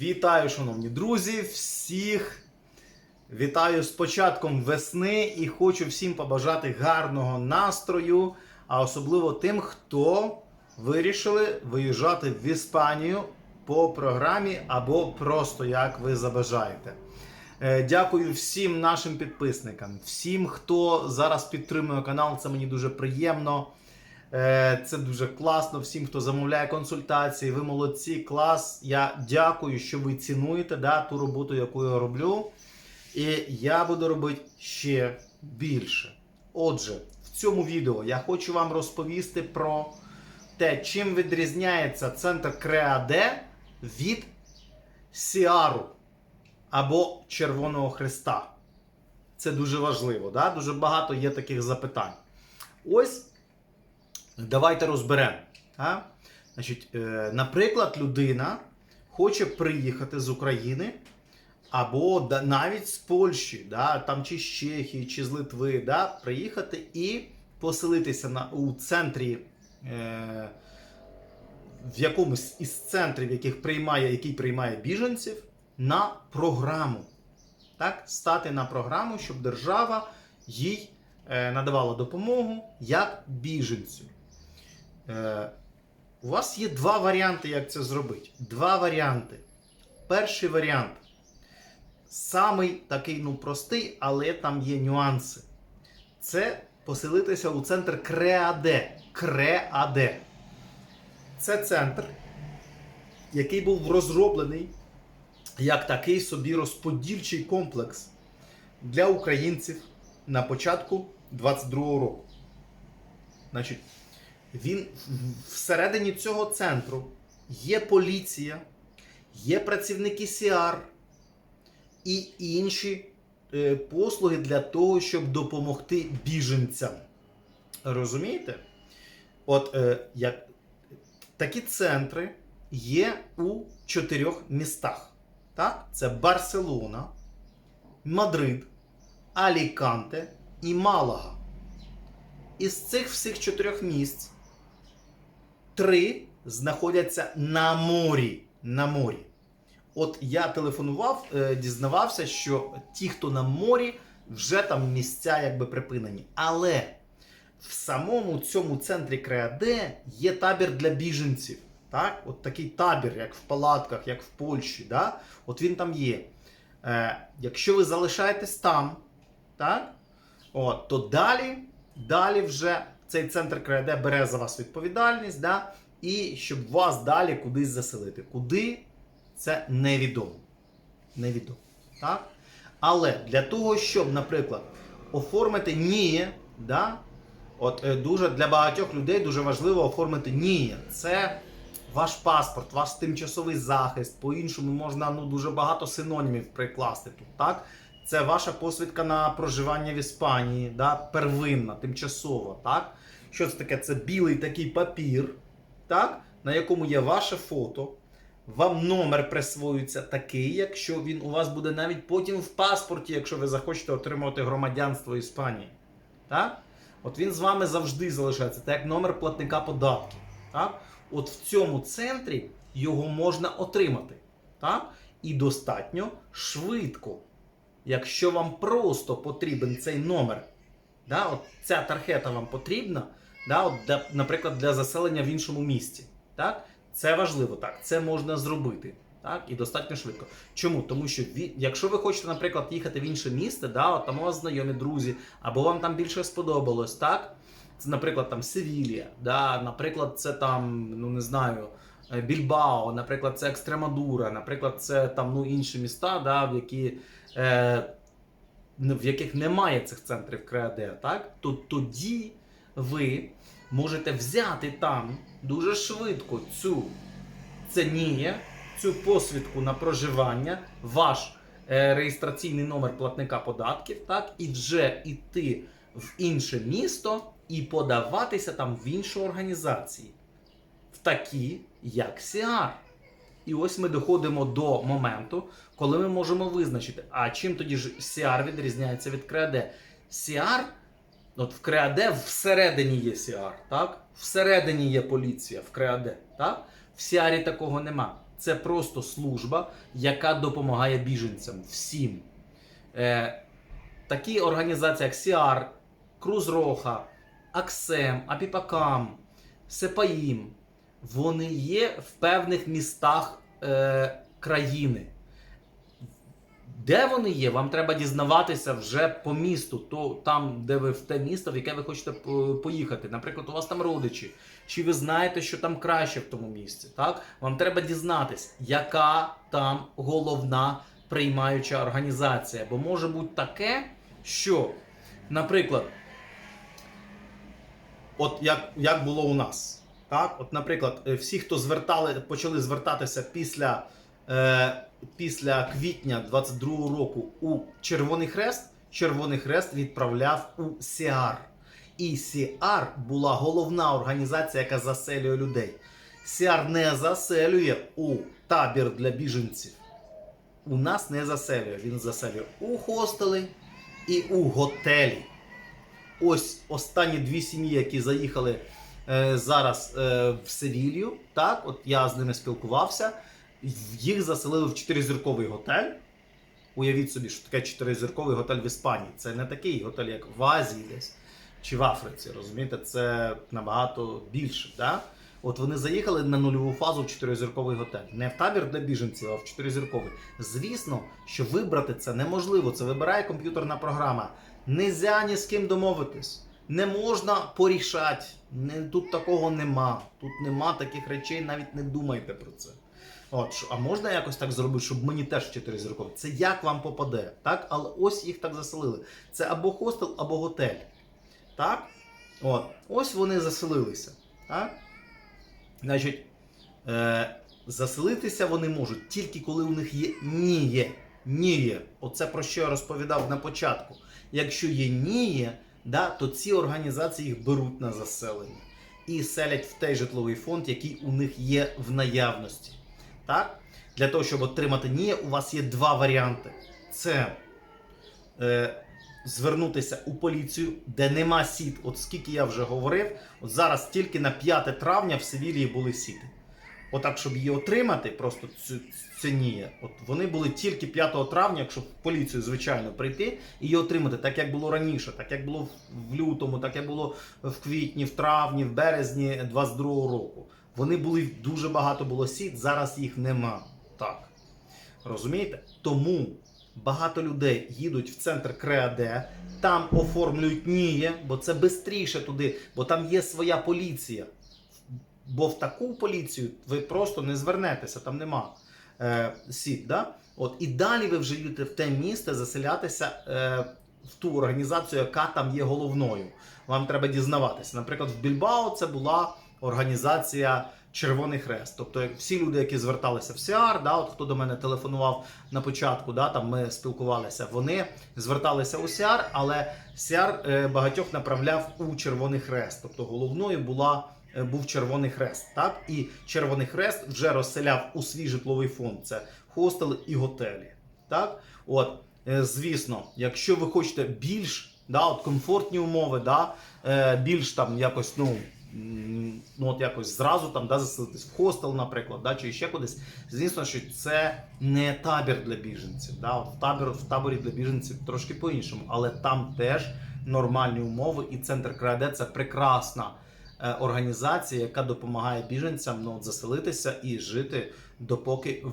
Вітаю, шановні друзі! Всіх вітаю з початком весни і хочу всім побажати гарного настрою, а особливо тим, хто вирішили виїжджати в Іспанію по програмі або просто як ви забажаєте. Е, Дякую всім нашим підписникам, всім, хто зараз підтримує канал. Це мені дуже приємно. Е, Це дуже класно. Всім, хто замовляє консультації, ви молодці, клас. Я дякую, що ви цінуєте да, ту роботу, яку я роблю. І я буду робити ще більше. Отже, в цьому відео я хочу вам розповісти про те, чим відрізняється центр Креаде від Сіару або Червоного Христа. Це дуже важливо. Да? Дуже багато є таких запитань. Ось давайте розберемо. Значить, е, наприклад, людина хоче приїхати з України або навіть з Польщі, да, там чи з Чехії, чи з Литви, да, приїхати і поселитися на, у центрі. Е, в якомусь із центрів, яких приймає, який приймає біженців, на програму. Так? Стати на програму, щоб держава їй е, надавала допомогу як біженцю. Е, у вас є два варіанти, як це зробити. Два варіанти. Перший варіант. Самий такий ну, простий, але там є нюанси. Це поселитися у центр Креаде. Креаде. Це центр, який був розроблений як такий собі розподільчий комплекс для українців на початку 22-го року. Значить, він всередині цього центру є поліція, є працівники СІАР і інші е, послуги для того, щоб допомогти біженцям. Розумієте? От е, як такі центри є у чотирьох містах. Так? Це Барселона, Мадрид, Аліканте і Малага. Із цих всіх чотирьох місць три знаходяться на морі. На морі. От я телефонував, е, дізнавався, що ті, хто на морі, вже там місця якби припинені. Але в самому цьому центрі Креаде є табір для біженців. Так? От такий табір, як в палатках, як в Польщі. Да? От він там є. Е, якщо ви залишаєтесь там, так? От, то далі, далі вже цей центр Креаде бере за вас відповідальність, да? і щоб вас далі кудись заселити. Куди це невідомо. Невідомо. Так? Але для того, щоб, наприклад, оформити НІЄ, да? От е, дуже для багатьох людей дуже важливо оформити НІЄ. Це ваш паспорт, ваш тимчасовий захист. По-іншому можна ну, дуже багато синонімів прикласти тут. Так? Це ваша посвідка на проживання в Іспанії, да? первинна, тимчасова. Так? Що це таке? Це білий такий папір, так? на якому є ваше фото. Вам номер присвоюється такий, якщо він у вас буде навіть потім в паспорті, якщо ви захочете отримати громадянство Іспанії. Так? От він з вами завжди залишається. Це як номер платника податків. Так? От в цьому центрі його можна отримати. Так? І достатньо швидко. Якщо вам просто потрібен цей номер, да, от ця тархета вам потрібна, да, от для, наприклад, для заселення в іншому місці. Так? Це важливо, так, це можна зробити. Так, і достатньо швидко. Чому? Тому що якщо ви хочете, наприклад, їхати в інше місце, да, от там у вас знайомі друзі, або вам там більше сподобалось, так? Це, наприклад, там Севілія, да, наприклад, це там, ну не знаю, е, Більбао, наприклад, це Екстремадура, наприклад, це там ну, інші міста, да, в, які, в яких немає цих центрів креаде, так? То тоді ви можете взяти там дуже швидко цю це НІЄ, цю посвідку на проживання, ваш е, реєстраційний номер платника податків, так, і вже йти в інше місто і подаватися там в інші організації, в такі, як СІАР. І ось ми доходимо до моменту, коли ми можемо визначити, а чим тоді ж СІАР відрізняється від Креаде. СІАР, от в Креаде всередині є СІАР, так? Всередині є поліція в Креаде, так? В Сіарі такого нема. це просто служба, яка допомагає біженцям всім. Е, такі організації, як СІАР, Круз Роха, Аксем, Апіпакам, Сепаїм, вони є в певних містах е, країни. Де вони є, вам треба дізнаватися вже по місту, то там, де ви в те місто, в яке ви хочете поїхати. Наприклад, у вас там родичі, чи ви знаєте, що там краще в тому місці. Так? Вам треба дізнатись, яка там головна приймаюча організація. Бо може бути таке, що, наприклад, от як, як було у нас. Так? От, наприклад, е, всі, хто звертали, почали звертатися після, е, після квітня 22-го року у Червоний Хрест, Червоний Хрест відправляв у СІАР. І СІАР була головна організація, яка заселює людей. СІАР не заселює у табір для біженців. У нас не заселює. Він заселює у хостели і у готелі. Ось останні дві сім'ї, які заїхали зараз е, в Севілью. Так, от я з ними спілкувався. Їх заселили в чотиризірковий готель. Уявіть собі, що таке чотиризірковий готель в Іспанії. Це не такий готель, як в Азії десь чи в Африці. Розумієте, це набагато більше. Да? От вони заїхали на нульову фазу в чотиризірковий готель. Не в табір для біженців, а в чотиризірковий. Звісно, що вибрати це неможливо. Це вибирає комп'ютерна програма. Нельзя ні з ким домовитись. Не можна порішати. Не, тут такого нема. Тут нема таких речей, навіть не думайте про це. От, а можна якось так зробити, щоб мені теж чотири зіркові? Це як вам попаде, так? Але ось їх так заселили. Це або хостел, або готель. Так? От, ось вони заселилися. Так? Значить, е, заселитися вони можуть тільки коли у них є ніє. Ніє. Оце про що я розповідав на початку. Якщо є ніє, да, то ці організації їх беруть на заселення і селять в той житловий фонд, який у них є в наявності. Так? Для того, щоб отримати ніє, у вас є два варіанти. Це е, звернутися у поліцію, де нема сіт. От скільки я вже говорив, от зараз тільки на 5 травня в Севілії були сіти. Отак, щоб її отримати, просто цю, цю от вони були тільки 5 травня, якщо в поліцію, звичайно, прийти і її отримати, так як було раніше, так як було в лютому, так як було в квітні, в травні, в березні 22-го року. Вони були дуже багато було сіт, зараз їх нема. Так. Розумієте? Тому багато людей їдуть в центр Креаде, там оформлюють ніє, бо це швидше туди, бо там є своя поліція. Бо в таку поліцію ви просто не звернетеся, там нема е, сіт. Да? От, і далі ви вже їдете в те місце заселятися е, в ту організацію, яка там є головною. Вам треба дізнаватися. Наприклад, в Більбао це була організація Червоний Хрест. Тобто всі люди, які зверталися в СІАР, да, от хто до мене телефонував на початку, да, там ми спілкувалися, вони зверталися у СІАР, але СІАР е, багатьох направляв у Червоний Хрест. Тобто головною була. Е, Був Червоний Хрест, так? І Червоний Хрест вже розселяв у свій житловий фонд. Це хостели і готелі. Так? От, е, звісно, якщо ви хочете більш да, от комфортні умови, да, е, більш там якось, ну, ну от якось зразу там да, заселитись в хостел, наприклад, да, чи ще кудись. Звісно, що це не табір для біженців. Да. От в, табір, в таборі для біженців трошки по-іншому, але там теж нормальні умови, і центр Краде це прекрасна організація, яка допомагає біженцям ну, заселитися і жити, допоки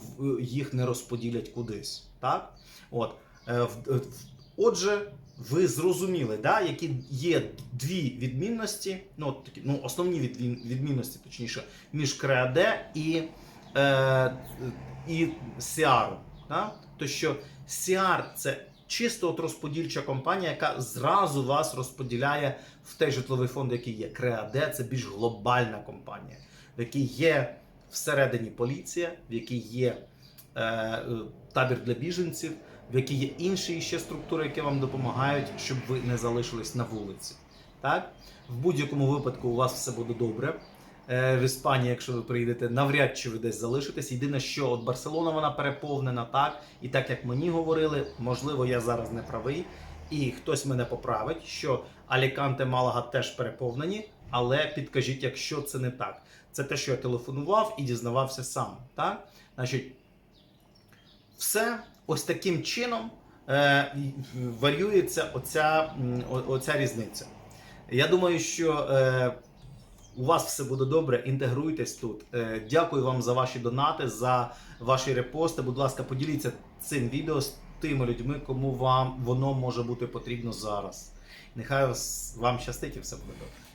їх не розподілять кудись. Так? От. Е, Отже, ви зрозуміли, да, які є дві відмінності, ну, такі, ну, основні відмінності, точніше, між Креаде і, е, і Сіаром. Да? То що Сіар це чисто от розподільча компанія, яка зразу вас розподіляє в той житловий фонд, який є. Креаде це більш глобальна компанія, в якій є всередині поліція, в якій є е, е, табір для біженців, в якій є інші ще структури, які вам допомагають, щоб ви не залишились на вулиці. Так? В будь-якому випадку у вас все буде добре. Е, В Іспанії, якщо ви приїдете, навряд чи ви десь залишитесь. Єдине, що от Барселона вона переповнена, так. І так як мені говорили, можливо, я зараз не правий, і хтось мене поправить, що Аліканте, Малага теж переповнені, але підкажіть, якщо це не так. Це те, що я телефонував і дізнавався сам. Так? Значить, все ось таким чином е, варіюється оця, оця різниця. Я думаю, що е, у вас все буде добре. Інтегруйтесь тут. Е, дякую вам за ваші донати, за ваші репости. Будь ласка, поділіться цим відео з тими людьми, кому вам воно може бути потрібно зараз. Нехай вам щастить і все буде добре.